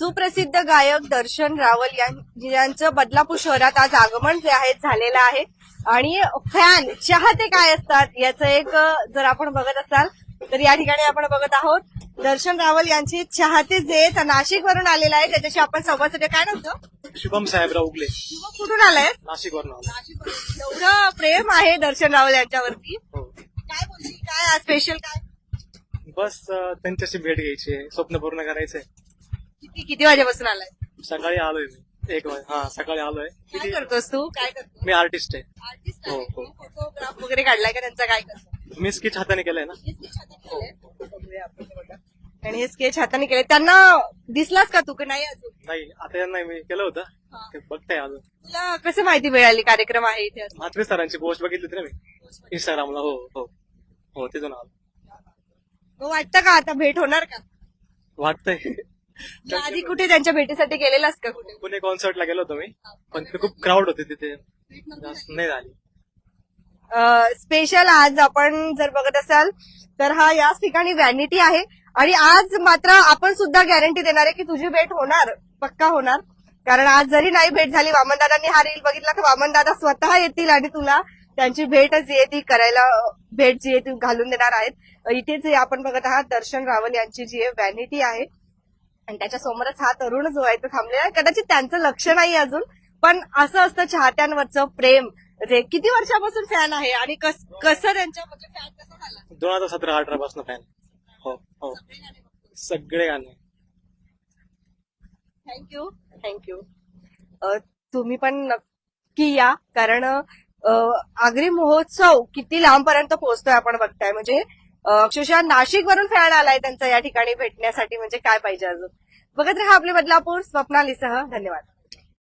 सुप्रसिद्ध गायक दर्शन रावल यांचं बदलापूर शहरात आज आगमन जे आहे झालेलं आहे. आणि फॅन चाहते काय असतात याचं एक जर आपण बघत असाल तर या ठिकाणी आपण बघत आहोत. दर्शन रावल यांचे चाहते जे आहेत, नाशिक वरून आलेले आहे. त्याच्याशी आपण संवाद साधूया. काय नव्हतं शुभम साहेबराव उगले. कुठून आलाय नाशिक वरून एवढं प्रेम आहे दर्शन रावल यांच्यावरती. हो. काय बोलली? काय स्पेशल काय? बस अं, त्यांच्याशी भेट घ्यायची आहे, स्वप्न पूर्ण करायचंय. किती किती वाजेपासून आलाय? सकाळी आलोय मी. एक वाज हा सकाळी आलोय. काय करतोस तू? काय करतो मी आर्टिस्ट आहे. आर्टिस्ट हो, हो. फोटोग्राफ वगैरे काढलाय का त्यांचा? काय करतो मी स्केच हाताने केलंय ना. आणि हे स्केच हाताने केले त्यांना दिसलास का तू? की नाही अजून? नाही आता यांना मी केलं होतं. ते बघताय अजून. तुला कसं माहिती मिळाली कार्यक्रम आहे इथे असं? म्हात्रे सरांची पोस्ट बघितली होती ना मी. इंस्टाग्रामला हो हो. हो तिथून आलो. मग वाटतं का आता भेट होणार का? वाटतंय. आधी कुठे त्यांच्या भेटीसाठी गेलेलास का कुठे? पुणे कॉन्सर्टला गेलो होतो मी. पण तिथे खूप क्राऊड होते तिथे. जास्त नाही झाली. स्पेशल आज आपण जर बघत असाल तर हा याच ठिकाणी व्हॅनिटी आहे. आणि आज मात्र आपण सुद्धा गॅरंटी देणार आहे की तुझी भेट होणार पक्का होणार. कारण आज जरी नाही भेट झाली वामनदादांनी हा रील बघितला तर वामनदादा स्वतः येतील आणि तुला त्यांची भेटच जी आहे ती करायला भेट जी आहे ती घालून देणार आहेत. इथेच आपण बघत आहात दर्शन रावल यांची जी आहे व्हॅनिटी आहे. आणि त्याच्या समोरच हा तरुण जो आहे तो थांबलेला आहे. कदाचित त्यांचं लक्ष नाही अजून पण असं असतं चाहत्यांवरचं प्रेम. म्हणजे किती वर्षापासून फॅन आहे आणि कस- कसं त्यांच्या फॅन कसं झाला? दोन हजार सतरा अठरा पासून फॅन हो हो. सगळे गाणे थँक्यू थँक्यू तुम्ही पण नक्की या कारण आगरी महोत्सव किती लांबपर्यंत पोहोचतोय आपण बघताय. म्हणजे अक्षरशः नाशिकवरून फॅन आलाय त्यांचा या ठिकाणी भेटण्यासाठी म्हणजे काय पाहिजे अजून? बघत राहा आपले बदलापूर स्वप्नालीसह. धन्यवाद.